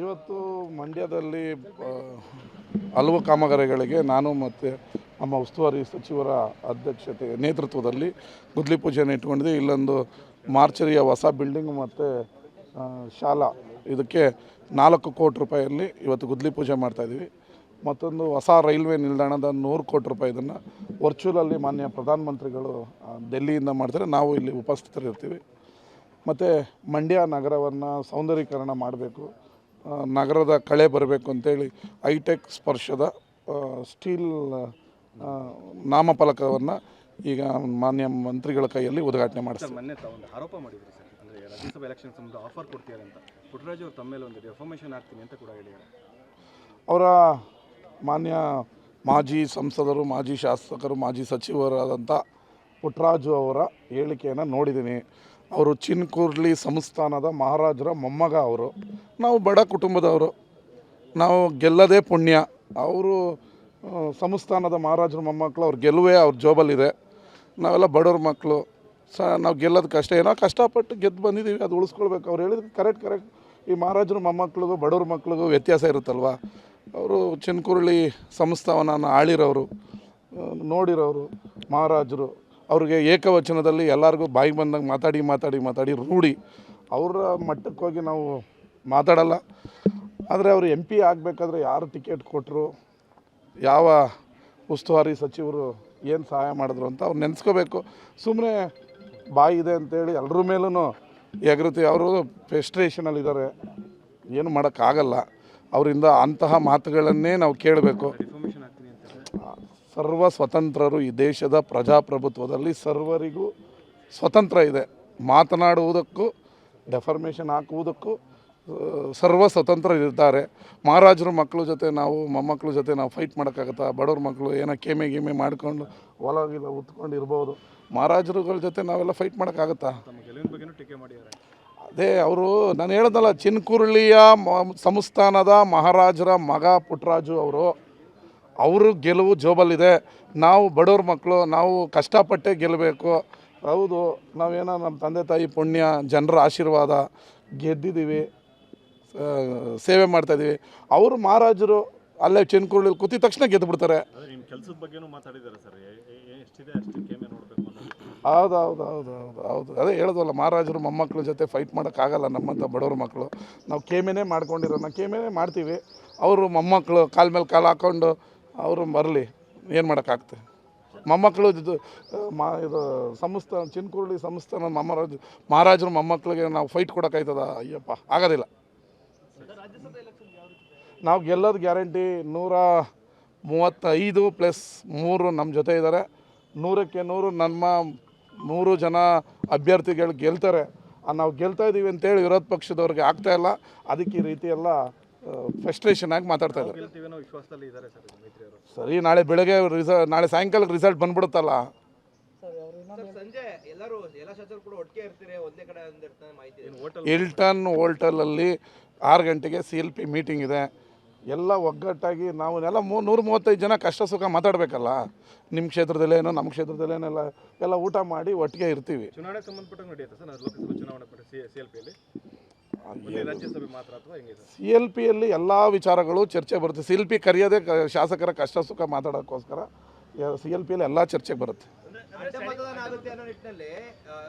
ಇವತ್ತು ಮಂಡ್ಯದಲ್ಲಿ ಹಲವು ಕಾಮಗಾರಿಗಳಿಗೆ ನಾನು ಮತ್ತು ನಮ್ಮ ಉಸ್ತುವಾರಿ ಸಚಿವರ ಅಧ್ಯಕ್ಷತೆ ನೇತೃತ್ವದಲ್ಲಿ ಗುದ್ಲಿ ಪೂಜೆಯನ್ನು ಇಟ್ಕೊಂಡಿದ್ದೆ. ಇಲ್ಲೊಂದು ಮಾರ್ಚರಿಯ ಹೊಸ ಬಿಲ್ಡಿಂಗ್ ಮತ್ತು ಶಾಲಾ. ಇದಕ್ಕೆ ನಾಲ್ಕು ಕೋಟಿ ರೂಪಾಯಲ್ಲಿ ಇವತ್ತು ಗುದ್ಲಿ ಪೂಜೆ ಮಾಡ್ತಾಯಿದ್ದೀವಿ ಮತ್ತೊಂದು ಹೊಸ ರೈಲ್ವೆ ನಿಲ್ದಾಣದ ನೂರು ಕೋಟಿ ರೂಪಾಯಿ ಇದನ್ನು ವರ್ಚುವಲಲ್ಲಿ ಮಾನ್ಯ ಪ್ರಧಾನಮಂತ್ರಿಗಳು ಡೆಲ್ಲಿಯಿಂದ ಮಾಡ್ತಾರೆ. ನಾವು ಇಲ್ಲಿ ಉಪಸ್ಥಿತರಿರ್ತೀವಿ. ಮತ್ತು ಮಂಡ್ಯ ನಗರವನ್ನು ಸೌಂದರ್ಯೀಕರಣ ಮಾಡಬೇಕು. ನಗರದ ಕಳೆ ಬರಬೇಕು ಅಂತೇಳಿ ಐಟೆಕ್ ಸ್ಪರ್ಶದ ಸ್ಟೀಲ್ ನಾಮಫಲಕವನ್ನು ಈಗ ಮಾನ್ಯ ಮಂತ್ರಿಗಳ ಕೈಯಲ್ಲಿ ಉದ್ಘಾಟನೆ ಮಾಡಿಸ್ತಾರೆ ಸರ್ ಮೊನ್ನೆ ತಾವು ಒಂದು ಆರೋಪ ಮಾಡಿದ್ರಿ ಸರ್. ಅಂದರೆ ರಾಜ್ಯಸಭಾ ಎಲೆಕ್ಷನ್ ಸಂಬಂಧ ಆಫರ್ ಕೊಡ್ತೀರಾ ಅಂತ. ಪುಟ್ಟರಾಜು ಅವರು ತಮ್ಮ ಮೇಲೆ ಒಂದು ರೆಫರ್ಮೇಷನ್ ಆಗ್ತೀನಿ ಅಂತ ಕೂಡ ಹೇಳಿದ್ದಾರೆ. ಅವರ ಮಾನ್ಯ ಮಾಜಿ ಸಂಸದರು ಮಾಜಿ ಶಾಸಕರು ಮಾಜಿ ಸಚಿವರಾದಂಥ ಪುಟ್ರಾಜು ಅವರ ಹೇಳಿಕೆಯನ್ನು ನೋಡಿದ್ದೀನಿ. ಅವರು ಚಿನ್ಕುರ್ಲಿ ಸಂಸ್ಥಾನದ ಮಹಾರಾಜರ ಮೊಮ್ಮಗ ಅವರು. ನಾವು ಬಡ ಕುಟುಂಬದವರು. ನಾವು ಗೆಲ್ಲದೇ ಪುಣ್ಯ. ಅವರು ಸಂಸ್ಥಾನದ ಮಹಾರಾಜರ ಮೊಮ್ಮಕ್ಕಳು, ಅವ್ರ ಗೆಲುವೇ ಅವ್ರ ಜೋಬಲ್ಲಿದೆ. ನಾವೆಲ್ಲ ಬಡವ್ರ ಮಕ್ಕಳು. ಸ, ನಾವು ಗೆಲ್ಲೋದು ಕಷ್ಟ. ಏನೋ ಕಷ್ಟಪಟ್ಟು ಗೆದ್ದು ಬಂದಿದ್ದೀವಿ, ಅದು ಉಳಿಸ್ಕೊಳ್ಬೇಕು. ಅವ್ರು ಹೇಳಿದ್ರು ಕರೆಕ್ಟ್ ಕರೆಕ್ಟ್. ಈ ಮಹಾರಾಜರ ಮೊಮ್ಮಕ್ಕಳಿಗೂ, ಬಡವ್ರ ಮಕ್ಕಳಿಗೂ ವ್ಯತ್ಯಾಸ ಇರುತ್ತಲ್ವ? ಅವರು ಚಿನ್ಕುರುಳಿ ಸಂಸ್ಥಾನವನ್ನು ಆಳಿರೋರು ನೋಡಿರೋರು ಮಹಾರಾಜರು. ಅವ್ರಿಗೆ ಏಕವಚನದಲ್ಲಿ ಎಲ್ಲರಿಗೂ ಬಾಯಿಗೆ ಬಂದಂಗೆ ಮಾತಾಡಿ ಮಾತಾಡಿ ಮಾತಾಡಿ ರೂಢಿ. ಅವರ ಮಟ್ಟಕ್ಕೆ ಹೋಗಿ ನಾವು ಮಾತಾಡಲ್ಲ. ಆದರೆ ಅವರು ಎಂ ಪಿ ಆಗಬೇಕಾದ್ರೆ ಯಾರು ಟಿಕೆಟ್ ಕೊಟ್ಟರು ಯಾವ ಉಸ್ತುವಾರಿ ಸಚಿವರು ಏನು ಸಹಾಯ ಮಾಡಿದ್ರು ಅಂತ ಅವ್ರು ನೆನೆಸ್ಕೋಬೇಕು. ಸುಮ್ಮನೆ ಬಾಯಿ ಇದೆ ಅಂತೇಳಿ ಎಲ್ಲರ ಮೇಲೂ ಎಗರುತ್ತಿ ಅವರು ಫ್ರಸ್ಟ್ರೇಷನಲ್ಲಿದ್ದಾರೆ ಏನು ಮಾಡೋಕ್ಕಾಗಲ್ಲ. ಅವರಿಂದ ಅಂತಹ ಮಾತುಗಳನ್ನೇ ನಾವು ಕೇಳಬೇಕು. ಸರ್ವ ಸ್ವತಂತ್ರರು ಈ ದೇಶದ ಪ್ರಜಾಪ್ರಭುತ್ವದಲ್ಲಿ ಸರ್ವರಿಗೂ ಸ್ವತಂತ್ರ ಇದೆ. ಮಾತನಾಡುವುದಕ್ಕೂ, ಡೆಫರ್ಮೇಷನ್ ಹಾಕುವುದಕ್ಕೂ ಸರ್ವ ಸರ್ವ ಸ್ವತಂತ್ರರಿರ್ತಾರೆ ಮಹಾರಾಜರ ಮಕ್ಕಳ ಜೊತೆ ನಾವು, ಮೊಮ್ಮಕ್ಕಳ ಜೊತೆ ನಾವು ಫೈಟ್ ಮಾಡೋಕ್ಕಾಗತ್ತಾ? ಬಡವ್ರ ಮಕ್ಕಳು ಏನೋ ಕೇಮೆ ಗೀಮೆ ಮಾಡ್ಕೊಂಡು ಹೊಲ ಉತ್ಕೊಂಡು ಇರ್ಬೋದು. ಮಹಾರಾಜರುಗಳ ಜೊತೆ ನಾವೆಲ್ಲ ಫೈಟ್ ಮಾಡೋಕ್ಕಾಗತ್ತಾ? ಅದೇ ಅವರು ನಾನು ಹೇಳ್ದಲ್ಲ ಚಿನ್ಕುರುಳಿಯ ಸಂಸ್ಥಾನದ ಮಹಾರಾಜರ ಮಗ ಪುಟ್ಟರಾಜು ಅವರು. ಅವರು ಗೆಲುವು ಜೋಬಲ್ಲಿದೆ. ನಾವು ಬಡವ್ರ ಮಕ್ಕಳು ನಾವು ಕಷ್ಟಪಟ್ಟೆ ಗೆಲ್ಲಬೇಕು ಹೌದು ನಾವೇನೋ ನಮ್ಮ ತಂದೆ ತಾಯಿ ಪುಣ್ಯ ಜನರ ಆಶೀರ್ವಾದ ಗೆದ್ದಿದ್ದೀವಿ ಸೇವೆ ಮಾಡ್ತಾಯಿದ್ದೀವಿ ಅವರು ಮಹಾರಾಜರು ಅಲ್ಲೇ ಚಿನ್ಕುರುಳಿಲಿ ಕೂತಿದ ತಕ್ಷಣ ಗೆದ್ದು ಬಿಡ್ತಾರೆ. ಹೌದು ಹೌದು ಹೌದು ಹೌದು ಹೌದು. ಅದೇ ಹೇಳಿದ್ವಲ್ಲ ಮಹಾರಾಜರು ಮೊಮ್ಮಕ್ಕಳ ಜೊತೆ ಫೈಟ್ ಮಾಡೋಕ್ಕಾಗಲ್ಲ ನಮ್ಮಂಥ ಬಡವ್ರ ಮಕ್ಕಳು ನಾವು ಕೇಮೆನೇ ನಾವು ಕೇಮೆನೇ ಮಾಡ್ತೀವಿ. ಅವರು ಮೊಮ್ಮಕ್ಕಳು ಕಾಲ ಮೇಲೆ ಕಾಲು ಹಾಕ್ಕೊಂಡು ಅವರು ಬರಲಿ ಏನು ಮಾಡೋಕ್ಕಾಗ್ತದೆ? ಮೊಮ್ಮಕ್ಕಳು ಇದು ಮಾ, ಇದು ಸಂಸ್ಥಾನ ಚಿನ್ಕುರುಳಿ ಸಂಸ್ಥಾನ ಮಹಾರಾಜ, ಮಹಾರಾಜರು ಮೊಮ್ಮಕ್ಕಳಿಗೆ ನಾವು ಫೈಟ್ ಕೊಡೋಕ್ಕಾಯ್ತದ? ಅಯ್ಯಪ್ಪ, ಆಗೋದಿಲ್ಲ. ನಾವು ಗೆಲ್ಲೋದು ಗ್ಯಾರಂಟಿ ನೂರ ಮೂವತ್ತೈದು ಪ್ಲಸ್ ಮೂರು ನಮ್ಮ ಜೊತೆ ಇದ್ದಾರೆ ನೂರಕ್ಕೆ ನೂರು ನಮ್ಮ ಮೂರು ಜನ ಅಭ್ಯರ್ಥಿಗಳು ಗೆಲ್ತಾರೆ. ನಾವು ಗೆಲ್ತಾ ಇದ್ದೀವಿ ಅಂತೇಳಿ ವಿರೋಧ ಪಕ್ಷದವ್ರಿಗೆ ಆಗ್ತಾ ಇಲ್ಲ. ಅದಕ್ಕೆ ಈ ರೀತಿ ಎಲ್ಲ ಫ್ರಸ್ಟ್ರೇಷನ್ ಆಗಿ ಮಾತಾಡ್ತಾ ಇದ್ದಾರೆ. ಗೆಲ್ತೀವಿ ವಿಶ್ವಾಸದಲ್ಲಿ ಇದ್ದಾರೆ ಸರ್ ನಾಳೆ ಬೆಳಗ್ಗೆ ರಿಸ ನಾಳೆ ಸಾಯಂಕಾಲ ರಿಸಲ್ಟ್ ಬಂದ್ಬಿಡುತ್ತಲ್ಲ. ಇಲ್ಟನ್ ಸಂಜೆ ಎಲ್ಲರೂ ಎಲ್ಲ ಶಾಸಕರು ಕೂಡ ಒಟ್ಟಿಗೆ ಇರ್ತೀರಿ ಒಂದೇ ಕಡೆ ಒಂದಿರ್ತಾನೆ ಮಾಹಿತಿ ಇದೆ. ಏನು ಹೋಟೆಲ್ ಹಿಲ್ಟನ್ ಹೋಲ್ಟಲಲ್ಲಿ ಆರು ಗಂಟೆಗೆ ಸಿ ಎಲ್ ಪಿ ಮೀಟಿಂಗ್ ಇದೆ. ಎಲ್ಲ ಒಗ್ಗಟ್ಟಾಗಿ ನಾವು ಎಲ್ಲ ಮೂ ನೂರ ಮೂವತ್ತೈದು ಜನ ಕಷ್ಟ ಸುಖ ಮಾತಾಡಬೇಕಲ್ಲ. ನಿಮ್ಮ ಕ್ಷೇತ್ರದಲ್ಲೇನೋ ನಮ್ಮ ಕ್ಷೇತ್ರದಲ್ಲೇನೆಲ್ಲ ಎಲ್ಲ ಊಟ ಮಾಡಿ ಒಟ್ಟಿಗೆ ಇರ್ತೀವಿ. ಚುನಾವಣೆ ಸಂಬಂಧಪಟ್ಟಂಗೆ ನಡೆಯುತ್ತೆ ಸರ್ ಲೋಕಸಭಾ ಚುನಾವಣೆ ಸಿ ಎಲ್ ಪಿಯಲ್ಲಿ ಸಿ ಎಲ್ ಪಿಯಲ್ಲಿ ಎಲ್ಲ ವಿಚಾರಗಳು ಚರ್ಚೆ ಬರುತ್ತೆ. ಸಿ ಎಲ್ ಪಿ ಕರೆಯೋದೇ ಕ- ಶಾಸಕರ ಕಷ್ಟ ಸುಖ ಮಾತಾಡೋಕ್ಕೋಸ್ಕರ ಸಿ ಎಲ್ ಪಿಯಲ್ಲಿ ಎಲ್ಲ ಚರ್ಚೆಗೆ ಬರುತ್ತೆ. ಅಡ್ಡ ಮತದಾನ ಆಗುತ್ತೆ ಅನ್ನೋ ನಿಟ್ಟಿನಲ್ಲಿ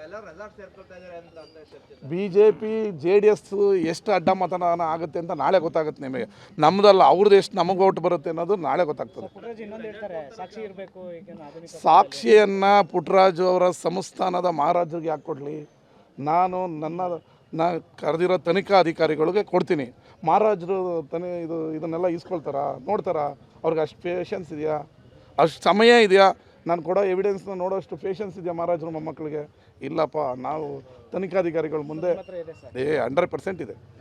ಎಲ್ಲ ರೆಸಾರ್ಟ್ ಸೇರ್ಕೊಳ್ತಾ ಇದ್ದಾರೆ ಅಂತ ಅಂತ ಚರ್ಚೆ sir. B J P J D S ಎಷ್ಟು ಅಡ್ಡ ಮತದಾನ ಆಗುತ್ತೆ ಅಂತ ನಾಳೆ ಗೊತ್ತಾಗುತ್ತೆ ನಿಮಗೆ. ನಮ್ಮದಲ್ಲ ಅವ್ರದ್ದು ಎಷ್ಟು ನಮಗೆ ಓಟ್ ಬರುತ್ತೆ ಅನ್ನೋದು ನಾಳೆ ಗೊತ್ತಾಗ್ತದೆ. ಪುಟ್ಟರಾಜ್ ಇನ್ನೊಂದು ಹೇಳ್ತಾರೆ ಸಾಕ್ಷಿ ಇರಬೇಕು ಈಗ ಆಧುನಿಕ ಸಾಕ್ಷಿಯನ್ನು ಪುಟ್ಟರಾಜು ಅವರ ಸಂಸ್ಥಾನದ ಮಹಾರಾಜರಿಗೆ ಯಾಕೆ ಕೊಡಲಿ? ನಾನು ನನ್ನ ನಾ ಕರೆದಿರೋ ತನಿಖಾ ಅಧಿಕಾರಿಗಳಿಗೆ ಕೊಡ್ತೀನಿ. ಮಹಾರಾಜರು ತನಿ ಇದು ಇದನ್ನೆಲ್ಲ ಇಸ್ಕೊಳ್ತಾರ ನೋಡ್ತಾರ? ಅವ್ರಿಗೆ ಅಷ್ಟು ಪೇಷನ್ಸ್ ಇದೆಯಾ? ಅಷ್ಟು ಸಮಯ ಇದೆಯಾ? ನಾನು ಕೊಡೋ ಎವಿಡೆನ್ಸ್ನ ನೋಡೋಷ್ಟು ಪೇಷನ್ಸ್ ಇದೆಯಾ ಮಹಾರಾಜರು ಮೊಮ್ಮಕ್ಕಳಿಗೆ? ಇಲ್ಲಪ್ಪ ನಾವು ತನಿಖಾಧಿಕಾರಿಗಳ ಮುಂದೆ ಏ ಹಂಡ್ರೆಡ್ ಪರ್ಸೆಂಟ್ ಇದೆ.